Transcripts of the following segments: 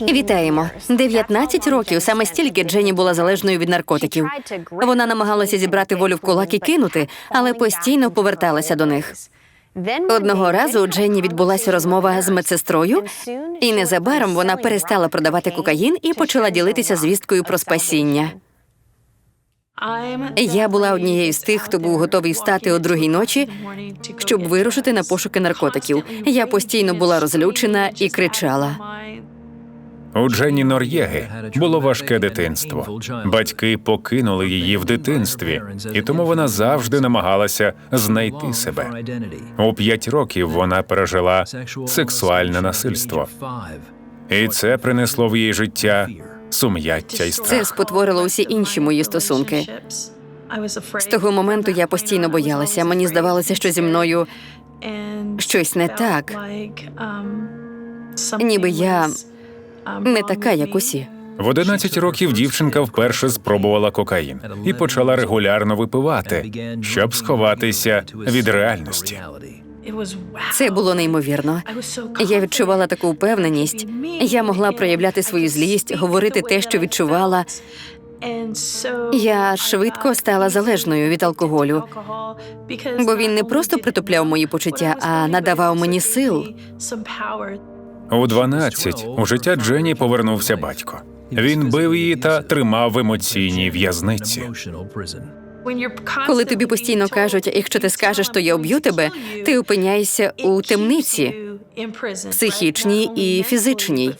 Вітаємо. 19 років саме стільки Дженні була залежною від наркотиків. Вона намагалася зібрати волю в кулак і кинути, але постійно поверталася до них. Одного разу у Дженні відбулася розмова з медсестрою, і незабаром вона перестала продавати кокаїн і почала ділитися звісткою про спасіння. Я була однією з тих, хто був готовий встати о другій ночі, щоб вирушити на пошуки наркотиків. Я постійно була розлючена і кричала. У Дженні Нор'єги було важке дитинство. Батьки покинули її в дитинстві, і тому вона завжди намагалася знайти себе. У п'ять років вона пережила сексуальне насильство, і це принесло в її життя сум'яття і Це спотворило усі інші мої стосунки. З того моменту я постійно боялася. Мені здавалося, що зі мною щось не так. Ніби я не така, як усі. В 11 років дівчинка вперше спробувала кокаїн і почала регулярно випивати, щоб сховатися від реальності. Це було неймовірно. Я відчувала таку впевненість. Я могла проявляти свою злість, говорити те, що відчувала. Я швидко стала залежною від алкоголю, бо він не просто притупляв мої почуття, а надавав мені сил. У 12 у життя Дженні повернувся батько. Він бив її та тримав в емоційній в'язниці. Коли тобі постійно кажуть, якщо ти скажеш, то я уб'ю тебе, ти опиняєшся у темниці, психічній і фізичній.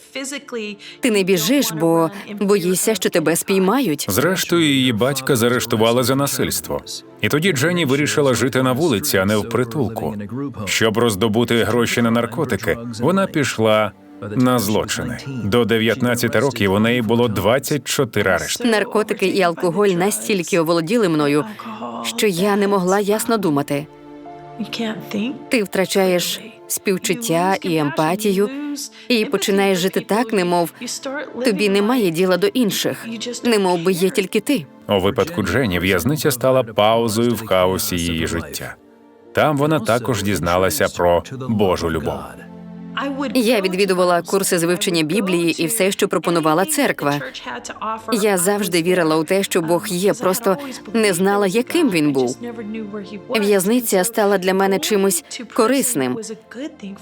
Ти не біжиш, бо боїшся, що тебе спіймають. Зрештою, її батька заарештували за насильство. І тоді Дженні вирішила жити на вулиці, а не в притулку. Щоб роздобути гроші на наркотики, вона пішла на злочини. До 19 років у неї було 24 арешти. Наркотики і алкоголь настільки оволоділи мною, що я не могла ясно думати. Ти втрачаєш співчуття і емпатію, і починаєш жити так, немов тобі немає діла до інших, немов би є тільки ти. У випадку Дженні в'язниця стала паузою в хаосі її життя. Там вона також дізналася про Божу любов. Я відвідувала курси з вивчення Біблії і все, що пропонувала церква. Я завжди вірила у те, що Бог є, просто не знала, яким він був. В'язниця стала для мене чимось корисним.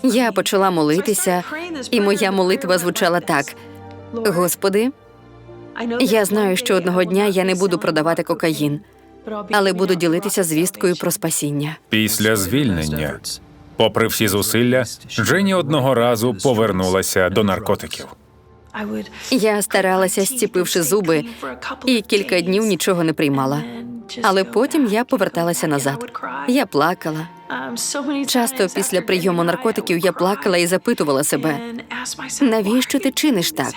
Я почала молитися, і моя молитва звучала так: Господи, я знаю, що одного дня я не буду продавати кокаїн, але буду ділитися звісткою про спасіння. Після звільнення, попри всі зусилля, Дженні одного разу повернулася до наркотиків. Я старалася, зціпивши зуби, і кілька днів нічого не приймала. Але потім я поверталася назад. Я плакала. Часто після прийому наркотиків я плакала і запитувала себе, навіщо ти чиниш так?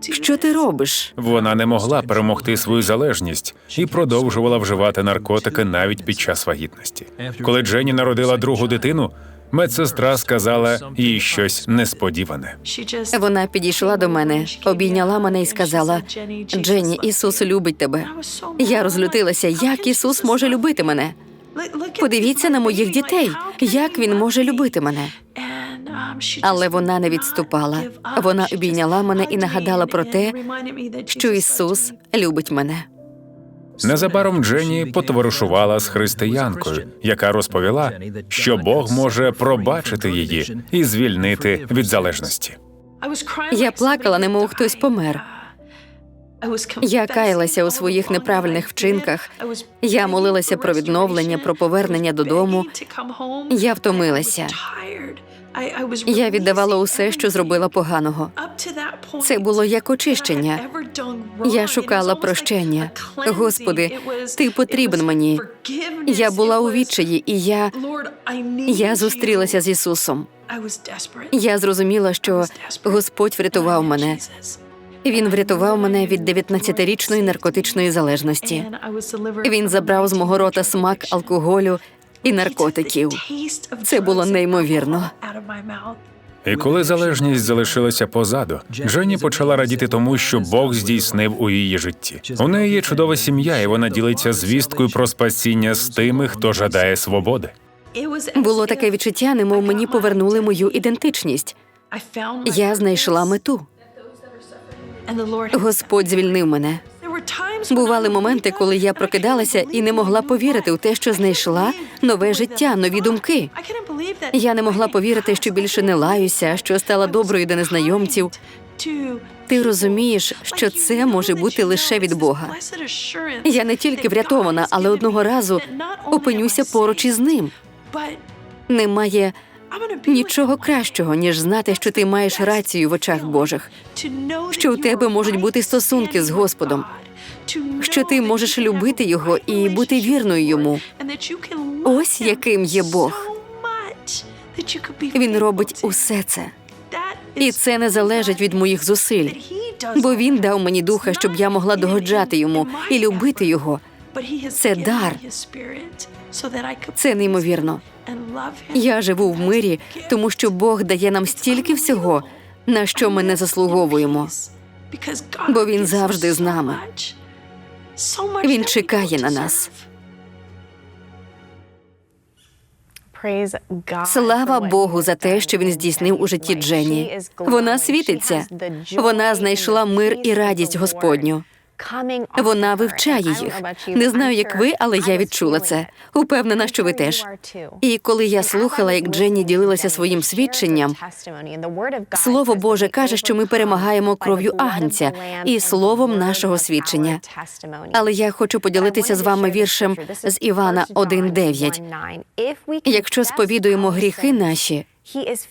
Що ти робиш? Вона не могла перемогти свою залежність і продовжувала вживати наркотики навіть під час вагітності. Коли Дженні народила другу дитину, медсестра сказала їй щось несподіване. Вона підійшла до мене, обійняла мене і сказала: Дженні, Ісус любить тебе. Я розлютилася, як Ісус може любити мене. Подивіться на моїх дітей, як він може любити мене. Але вона не відступала. Вона обійняла мене і нагадала про те, що Ісус любить мене. Незабаром Дженні потоваришувала з християнкою, яка розповіла, що Бог може пробачити її і звільнити від залежності. Я плакала, немов хтось помер. Я каялася у своїх неправильних вчинках. Я молилася про відновлення, про повернення додому. Я втомилася. Я віддавала усе, що зробила поганого. Це було як очищення. Я шукала прощення. Господи, ти потрібен мені. Я була у відчаї, і я, я зустрілася з Ісусом. Я зрозуміла, що Господь врятував мене. Він врятував мене від 19-річної наркотичної залежності. Він забрав з мого рота смак алкоголю і наркотиків. Це було неймовірно. І коли залежність залишилася позаду, Дженні почала радіти тому, що Бог здійснив у її житті. У неї є чудова сім'я, і вона ділиться звісткою про спасіння з тими, хто жадає свободи. Було таке відчуття, немов мені повернули мою ідентичність. Я знайшла мету. Господь звільнив мене. Бували моменти, коли я прокидалася і не могла повірити у те, що знайшла нове життя, нові думки. Я не могла повірити, що більше не лаюся, що стала доброю до незнайомців. Ти розумієш, що це може бути лише від Бога. Я не тільки врятована, але одного разу опинюся поруч із ним. Немає нічого кращого, ніж знати, що ти маєш рацію в очах Божих, що у тебе можуть бути стосунки з Господом, що ти можеш любити його і бути вірною йому. Ось яким є Бог. Він робить усе це, і це не залежить від моїх зусиль, бо він дав мені духа, щоб я могла догоджати йому і любити його. Це дар. Це неймовірно. Я живу в мирі, тому що Бог дає нам стільки всього, на що ми не заслуговуємо. Бо він завжди з нами. Він чекає на нас. Слава Богу за те, що він здійснив у житті Дженні. Вона світиться. Вона знайшла мир і радість Господню. Вона вивчає їх. Не знаю, як ви, але я відчула це. Упевнена, що ви теж. І коли я слухала, як Дженні ділилася своїм свідченням, Слово Боже каже, що ми перемагаємо кров'ю агнця і словом нашого свідчення. Але я хочу поділитися з вами віршем з Івана 1.9. Якщо сповідуємо гріхи наші,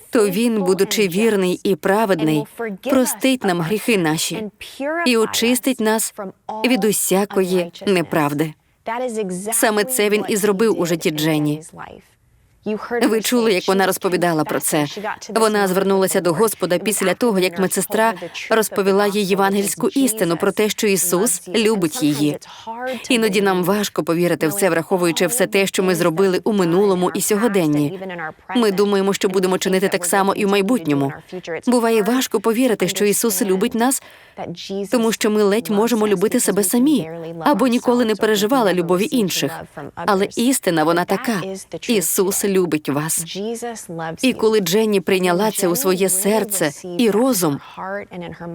то він, будучи вірний і праведний, простить нам гріхи наші і очистить нас від усякої неправди. Саме це він і зробив у житті Дженні. Ви чули, як вона розповідала про це. Вона звернулася до Господа після того, як медсестра розповіла їй євангельську істину про те, що Ісус любить її. Іноді нам важко повірити в це, враховуючи все те, що ми зробили у минулому і сьогоденні. Ми думаємо, що будемо чинити так само і в майбутньому. Буває важко повірити, що Ісус любить нас, тому що ми ледь можемо любити себе самі або ніколи не переживали любові інших. Але істина вона така: Ісус любить вас. І коли Дженні прийняла це у своє серце і розум,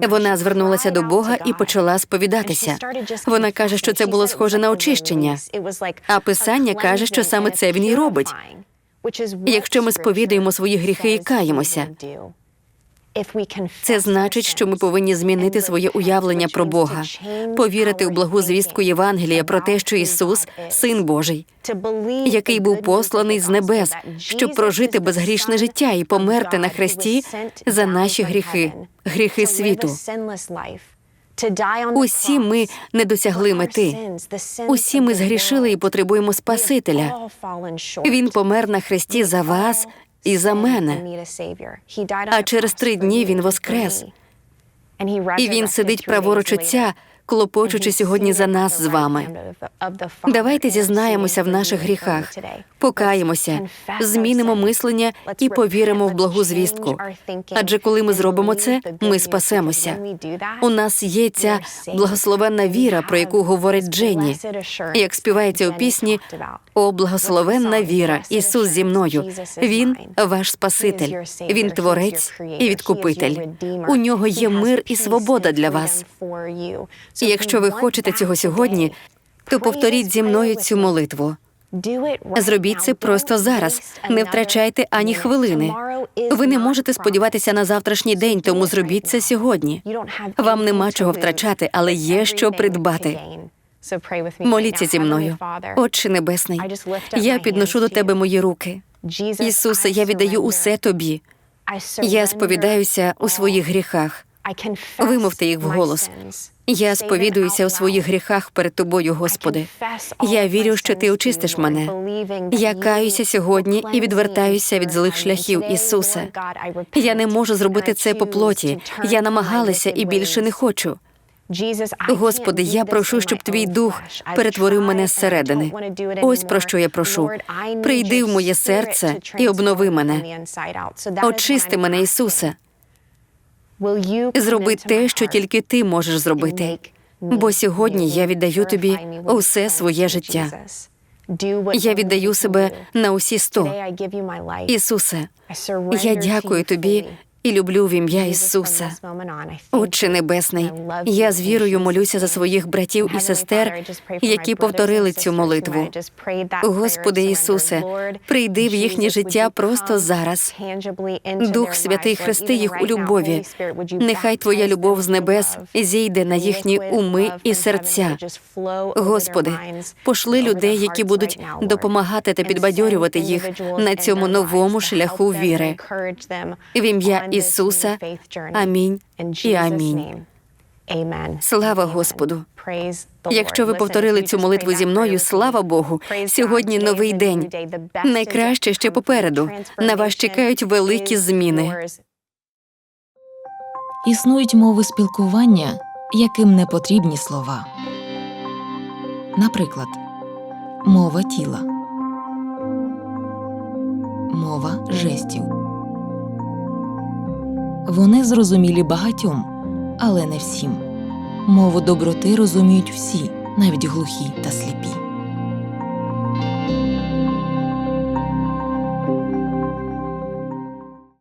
вона звернулася до Бога і почала сповідатися. Вона каже, що це було схоже на очищення. А Писання каже, що саме це він і робить. Якщо ми сповідуємо свої гріхи і каємося, це значить, що ми повинні змінити своє уявлення про Бога, повірити у благу звістку Євангелія про те, що Ісус син Божий, який був посланий з небес, щоб прожити безгрішне життя і померти на хресті за наші гріхи, гріхи світу. Усі ми не досягли мети. Усі ми згрішили і потребуємо Спасителя. Він помер на хресті за вас і за мене. А через три дні він воскрес. І він сидить праворуч отця, клопочучи сьогодні за нас з вами. Давайте зізнаємося в наших гріхах, покаємося, змінимо мислення і повіримо в благу звістку. Адже коли ми зробимо це, ми спасемося. У нас є ця благословенна віра, про яку говорить Дженні. Як співається у пісні О, благословенна віра, Ісус зі мною. Він ваш Спаситель, Він творець і відкупитель. У нього є мир і свобода для вас. І якщо ви хочете цього сьогодні, то повторіть зі мною цю молитву. Зробіть це просто зараз. Не втрачайте ані хвилини. Ви не можете сподіватися на завтрашній день, тому зробіть це сьогодні. Вам нема чого втрачати, але є що придбати. Моліться зі мною, Отче Небесний. Я підношу до тебе мої руки. Ісусе, я віддаю усе тобі. Я сповідаюся у своїх гріхах. Вимовте їх вголос. Я сповідуюся у своїх гріхах перед тобою, Господи. Я вірю, що ти очистиш мене. Я каюся сьогодні і відвертаюся від злих шляхів, Ісусе. Я не можу зробити це по плоті. Я намагалася і більше не хочу. Господи, я прошу, щоб твій дух перетворив мене зсередини. Ось про що я прошу. Прийди в моє серце і обнови мене. Очисти мене, Ісусе. Зроби те, що тільки ти можеш зробити. Бо сьогодні я віддаю тобі усе своє життя. Я віддаю себе на усі сто. Ісусе, я дякую тобі і люблю в ім'я Ісуса. Отче Небесний, я з вірою молюся за своїх братів і сестер, які повторили цю молитву. Господи Ісусе, прийди в їхнє життя просто зараз. Дух Святий хрести їх у любові. Нехай Твоя любов з небес зійде на їхні уми і серця. Господи, пошли людей, які будуть допомагати та підбадьорювати їх на цьому новому шляху віри. В ім'я Ісуса. Амінь і амінь. Слава Господу. Якщо ви повторили цю молитву зі мною, слава Богу, сьогодні новий день. Найкраще ще попереду. На вас чекають великі зміни. Існують мови спілкування, яким не потрібні слова. Наприклад, мова тіла, мова жестів. Вони зрозумілі багатьом, але не всім. Мову доброти розуміють всі, навіть глухі та сліпі.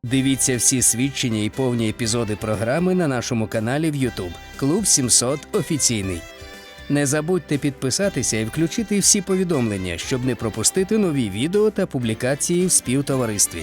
Дивіться всі свідчення і повні епізоди програми на нашому каналі в YouTube Клуб 700 офіційний. Не забудьте підписатися і включити всі повідомлення, щоб не пропустити нові відео та публікації в співтоваристві.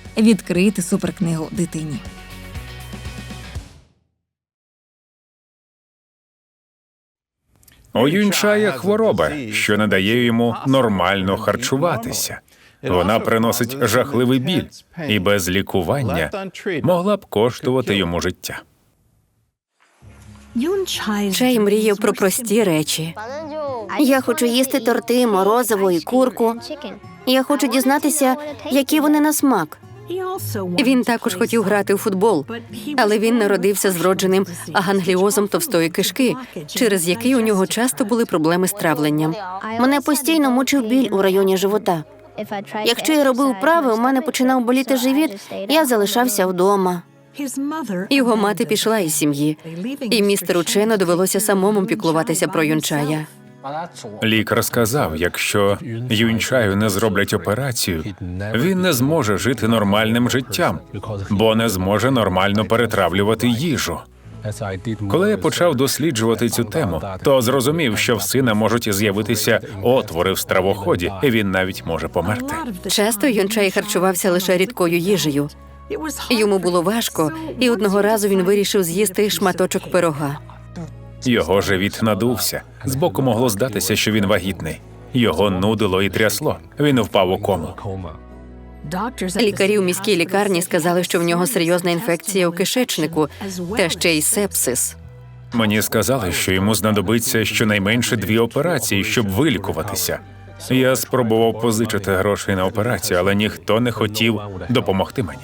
відкрийте суперкнигу дитині. У Юнчая хвороба, що не дає йому нормально харчуватися. Вона приносить жахливий біль і без лікування могла б коштувати йому життя. Чай мріяв про прості речі. Я хочу їсти торти, морозиво і курку. Я хочу дізнатися, які вони на смак. Він також хотів грати у футбол, але він народився з вродженим агангліозом товстої кишки, через який у нього часто були проблеми з травленням. Мене постійно мучив біль у районі живота. Якщо я робив вправи, у мене починав боліти живіт, я залишався вдома. Його мати пішла із сім'ї, і містеру Чену довелося самому піклуватися про юнчая. Лікар сказав, якщо Юнчаю не зроблять операцію, він не зможе жити нормальним життям, бо не зможе нормально перетравлювати їжу. Коли я почав досліджувати цю тему, то зрозумів, що в сина можуть з'явитися отвори в стравоході, і він навіть може померти. Часто юнчай харчувався лише рідкою їжею. Йому було важко, і одного разу він вирішив з'їсти шматочок пирога. Його живіт надувся. Збоку могло здатися, що він вагітний. Його нудило і трясло. Він впав у кому. Лікарі у міській лікарні сказали, що в нього серйозна інфекція у кишечнику та ще й сепсис. Мені сказали, що йому знадобиться щонайменше дві операції, щоб вилікуватися. Я спробував позичити грошей на операцію, але ніхто не хотів допомогти мені.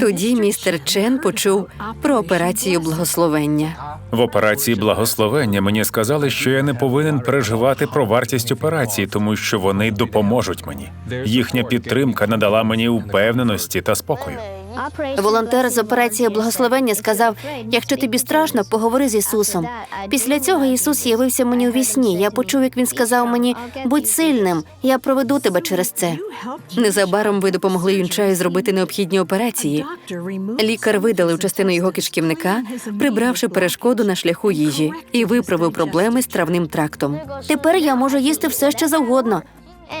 Тоді містер Чен почув про операцію благословення. В операції благословення мені сказали, що я не повинен переживати про вартість операції, тому що вони допоможуть мені. Їхня підтримка надала мені упевненості та спокою. Волонтер з операції благословення сказав: якщо тобі страшно, поговори з Ісусом. Після цього Ісус явився мені у вісні. Я почув, як він сказав мені: будь сильним, я проведу тебе через це. Незабаром ви допомогли юнчаю зробити необхідні операції. Лікар видалив частину його кишківника, прибравши перешкоду на шляху їжі, і виправив проблеми з травним трактом. Тепер я можу їсти все, що завгодно,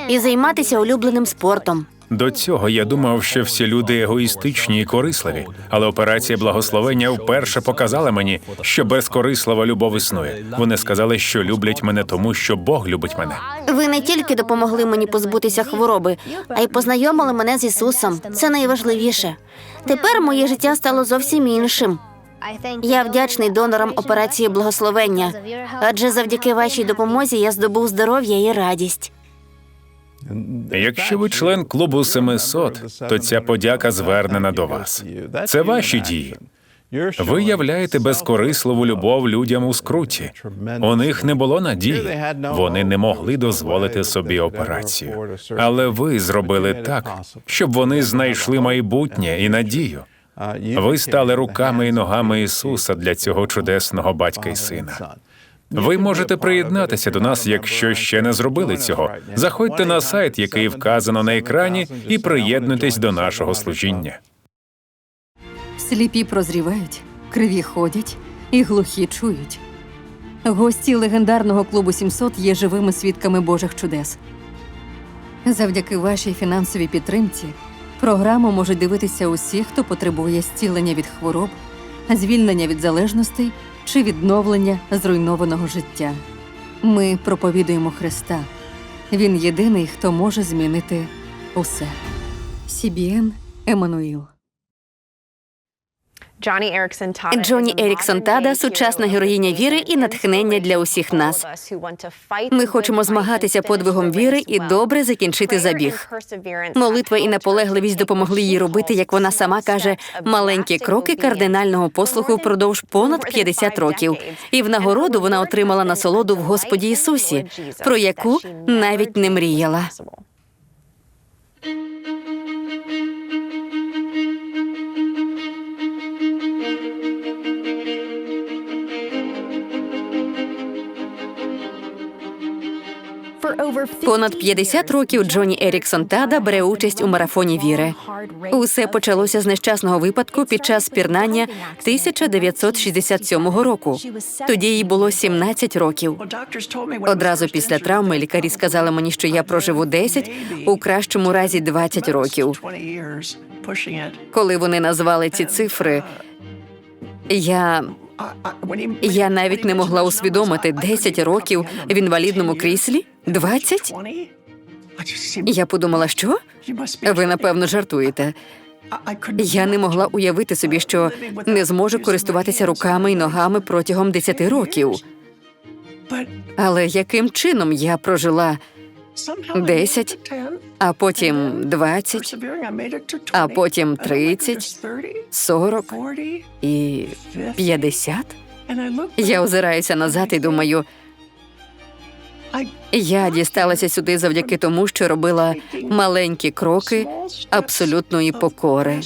і займатися улюбленим спортом. До цього я думав, що всі люди егоїстичні і корисливі, але операція благословення вперше показала мені, що безкорислива любов існує. Вони сказали, що люблять мене тому, що Бог любить мене. Ви не тільки допомогли мені позбутися хвороби, а й познайомили мене з Ісусом. Це найважливіше. Тепер моє життя стало зовсім іншим. Я вдячний донорам операції благословення, адже завдяки вашій допомозі я здобув здоров'я і радість. Якщо ви член клубу 700, то ця подяка звернена до вас. Це ваші дії. Ви являєте безкорисливу любов людям у скруті. У них не було надії. Вони не могли дозволити собі операцію. Але ви зробили так, щоб вони знайшли майбутнє і надію. Ви стали руками і ногами Ісуса для цього чудесного батька і сина. Ви можете приєднатися до нас, якщо ще не зробили цього. Заходьте на сайт, який вказано на екрані, і приєднуйтесь до нашого служіння. Сліпі прозрівають, криві ходять і глухі чують. Гості легендарного клубу 700 є живими свідками Божих чудес. Завдяки вашій фінансовій підтримці програму можуть дивитися усі, хто потребує зцілення від хвороб, звільнення від залежностей чи відновлення зруйнованого життя. Ми проповідуємо Христа. Він єдиний, хто може змінити усе. Сібієн Еммануїл. Джоні Еріксон Тада сучасна героїня віри і натхнення для усіх нас. Ми хочемо змагатися подвигом віри і добре закінчити забіг. Молитва і наполегливість допомогли їй робити, як вона сама каже, маленькі кроки кардинального послуху впродовж понад 50 років. І в нагороду вона отримала насолоду в Господі Ісусі, про яку навіть не мріяла. Понад 50 років Джоні Еріксон Тада бере участь у марафоні віри. Усе почалося з нещасного випадку під час спірнання 1967 року. Тоді їй було 17 років. Одразу після травми лікарі сказали мені, що я проживу 10, у кращому разі 20 років. Коли вони назвали ці цифри, я, я навіть не могла усвідомити 10 років в інвалідному кріслі. 20? Я подумала, що? Ви напевно жартуєте. Я не могла уявити собі, що не зможу користуватися руками і ногами протягом 10 років. Але яким чином я прожила 10, а потім 20, а потім 30, 40 і 50? Я озираюся назад і думаю, я дісталася сюди завдяки тому, що робила маленькі кроки абсолютної покори.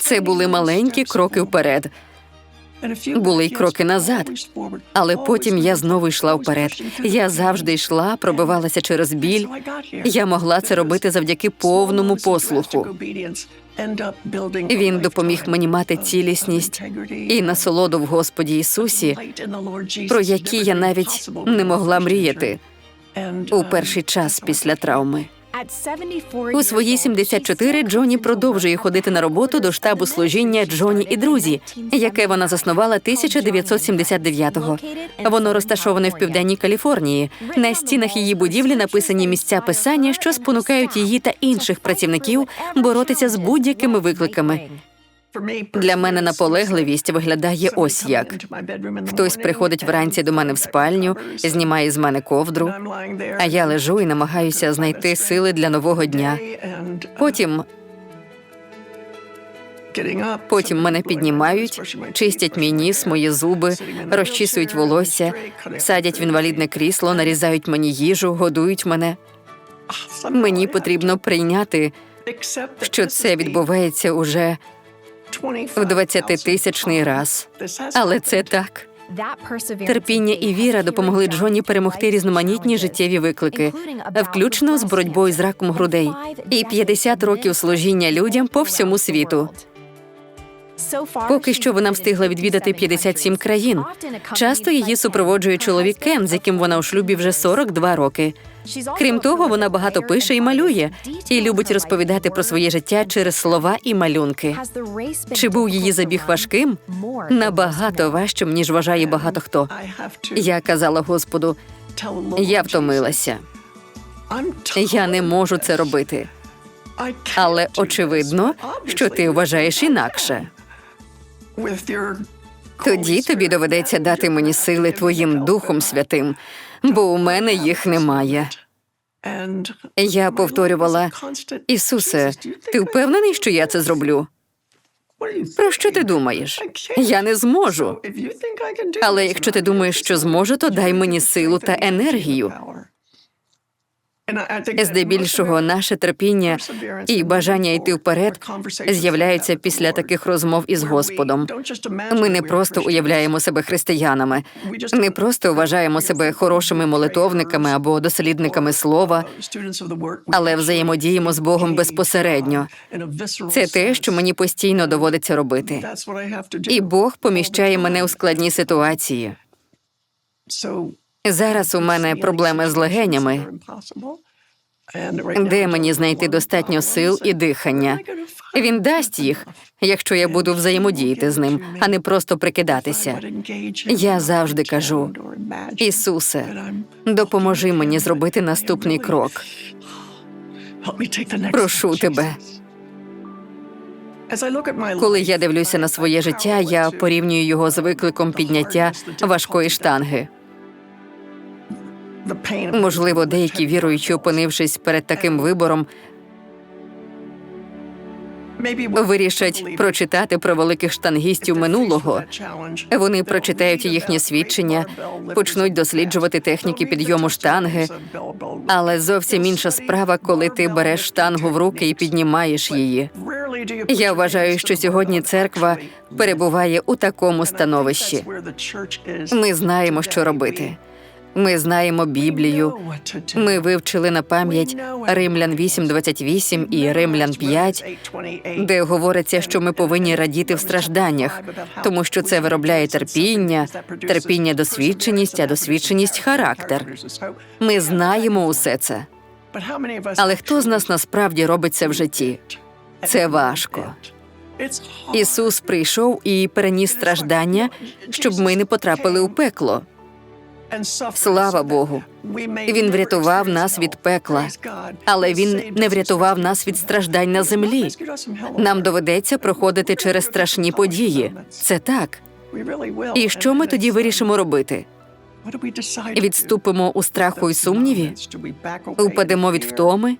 Це були маленькі кроки вперед, були й кроки назад. але потім я знову йшла вперед. Я завжди йшла, пробивалася через біль. Я могла це робити завдяки повному послуху. Він допоміг мені мати цілісність і насолоду в Господі Ісусі, про які я навіть не могла мріяти у перший час після травми. У свої 74 Джоні продовжує ходити на роботу до штабу служіння Джоні і друзі, яке вона заснувала 1979-го. Воно розташоване в південній Каліфорнії. На стінах її будівлі написані місця писання, що спонукають її та інших працівників боротися з будь-якими викликами. Для мене наполегливість виглядає ось як. Хтось приходить вранці до мене в спальню, знімає з мене ковдру, а я лежу і намагаюся знайти сили для нового дня. Потім Потім мене піднімають, чистять мій ніс, мої зуби, розчісують волосся, садять в інвалідне крісло, нарізають мені їжу, годують мене. Мені потрібно прийняти, що це відбувається уже в 20-тисячний раз. Але це так. Терпіння і віра допомогли Джоні перемогти різноманітні життєві виклики, включно з боротьбою з раком грудей, і 50 років служіння людям по всьому світу. Поки що вона встигла відвідати 57 країн. Часто її супроводжує чоловік Кен, з яким вона у шлюбі вже 42 роки. Крім того, вона багато пише і малює, і любить розповідати про своє життя через слова і малюнки. Чи був її забіг важким? Набагато важчим, ніж вважає багато хто. Я казала Господу, я втомилася. Я не можу це робити. Але очевидно, що ти вважаєш інакше. Тоді тобі доведеться дати мені сили твоїм Духом Святим, бо у мене їх немає. Я повторювала, Ісусе, ти впевнений, що я це зроблю? Про що ти думаєш? Я не зможу. Але якщо ти думаєш, що зможу, то дай мені силу та енергію. Здебільшого наше терпіння і бажання йти вперед з'являються після таких розмов із Господом. Ми не просто уявляємо себе християнами, не просто вважаємо себе хорошими молитовниками або дослідниками слова, але взаємодіємо з Богом безпосередньо. Це те, що мені постійно доводиться робити. І Бог поміщає мене у складні ситуації. Зараз у мене проблеми з легенями. Де мені знайти достатньо сил і дихання? Він дасть їх, якщо я буду взаємодіяти з ним, а не просто прикидатися. Я завжди кажу: Ісусе, допоможи мені зробити наступний крок. Прошу тебе. Коли я дивлюся на своє життя, я порівнюю його з викликом підняття важкої штанги. Можливо, деякі віруючі, опинившись перед таким вибором, вирішать прочитати про великих штангістів минулого. Вони прочитають їхнє свідчення, почнуть досліджувати техніки підйому штанги. Але зовсім інша справа, коли ти береш штангу в руки і піднімаєш її. Я вважаю, що сьогодні церква перебуває у такому становищі. Ми знаємо, що робити. Ми знаємо Біблію. Ми вивчили на пам'ять Римлян 8.28 і Римлян 5, де говориться, що ми повинні радіти в стражданнях, тому що це виробляє терпіння, терпіння досвідченість, а досвідченість характер. Ми знаємо усе це. Але хто з нас насправді робить це в житті? Це важко. Ісус прийшов і переніс страждання, щоб ми не потрапили у пекло. Слава Богу. Він врятував нас від пекла, але він не врятував нас від страждань на землі. Нам доведеться проходити через страшні події. Це так. І що ми тоді вирішимо робити? Відступимо у страху і сумніві? Упадемо від втоми?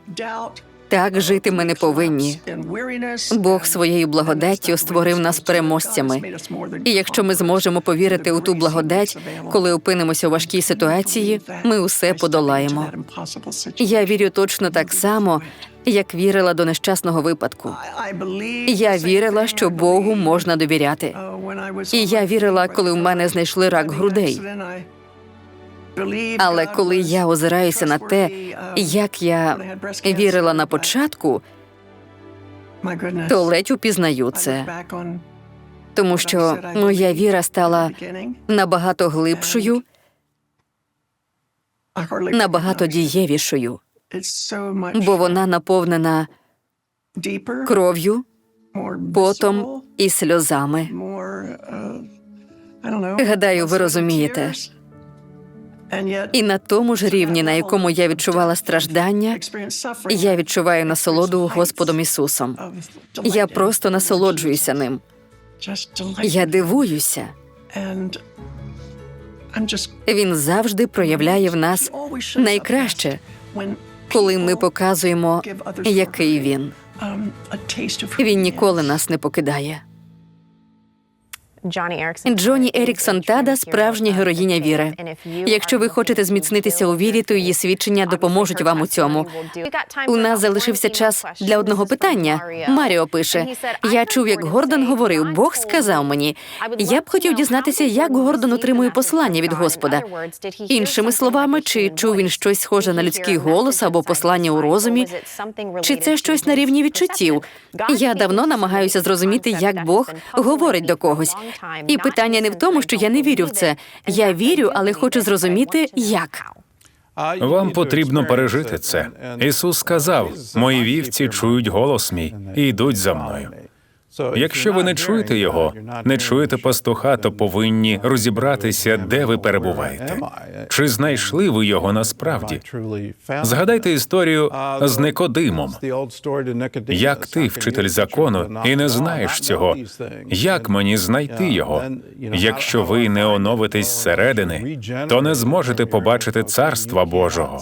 Так жити ми не повинні. Бог своєю благодаттю створив нас переможцями. І якщо ми зможемо повірити у ту благодать, коли опинимося у важкій ситуації, ми усе подолаємо. Я вірю точно так само, як вірила до нещасного випадку. Я вірила, що Богу можна довіряти. І я вірила, коли в мене знайшли рак грудей. Але коли я озираюся на те, як я вірила на початку, то ледь упізнаю це, тому що моя віра стала набагато глибшою, набагато дієвішою, бо вона наповнена кров'ю, потом і сльозами. Гадаю, ви розумієте. І на тому ж рівні, на якому я відчувала страждання, я відчуваю насолоду Господом Ісусом. Я просто насолоджуюся ним. Я дивуюся. Він завжди проявляє в нас найкраще, коли ми показуємо, який він. Він ніколи нас не покидає. Джоні Еріксон Тада справжня героїня віри. Якщо ви хочете зміцнитися у вірі, то її свідчення допоможуть вам у цьому. У нас залишився час для одного питання. Маріо пише: я чув, як Гордон говорив, Бог сказав мені. Я б хотів дізнатися, як Гордон отримує послання від Господа. Іншими словами, чи чув він щось схоже на людський голос або послання у розумі, чи це щось на рівні відчуттів? Я давно намагаюся зрозуміти, як Бог говорить до когось. І питання не в тому, що я не вірю в це. Я вірю, але хочу зрозуміти, як. Вам потрібно пережити це. Ісус сказав: мої вівці чують голос мій і йдуть за мною. Якщо ви не чуєте його, не чуєте пастуха, то повинні розібратися, де ви перебуваєте. Чи знайшли ви його насправді? Згадайте історію з Никодимом. Як ти, вчитель закону, і не знаєш цього? Як мені знайти його? Якщо ви не оновитесь зсередини, то не зможете побачити царства Божого.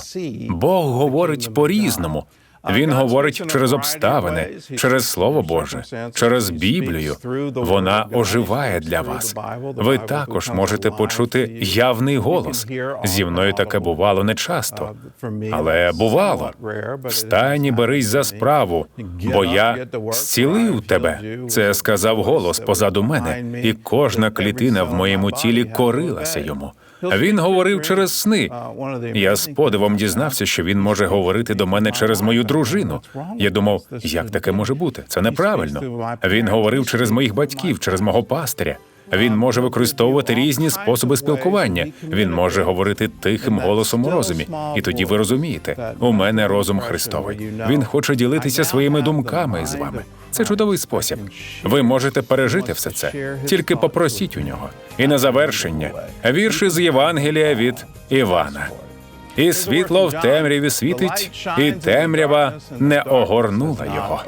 Бог говорить по-різному. Він говорить через обставини, через Слово Боже, через Біблію. Вона оживає для вас. Ви також можете почути явний голос. Зі мною таке бувало нечасто, але бувало. Встань берись за справу, бо я зцілив тебе. Це сказав голос позаду мене, і кожна клітина в моєму тілі корилася йому. Він говорив через сни. Я з подивом дізнався, що він може говорити до мене через мою дружину. Я думав, як таке може бути? Це неправильно. Він говорив через моїх батьків, через мого пастиря. Він може використовувати різні способи спілкування. Він може говорити тихим голосом у розумі. І тоді ви розумієте, у мене розум Христовий. Він хоче ділитися своїми думками з вами. Це чудовий спосіб. Ви можете пережити все це. Тільки попросіть у нього. І на завершення вірші з Євангелія від Івана. І світло в темряві світить, і темрява не огорнула його.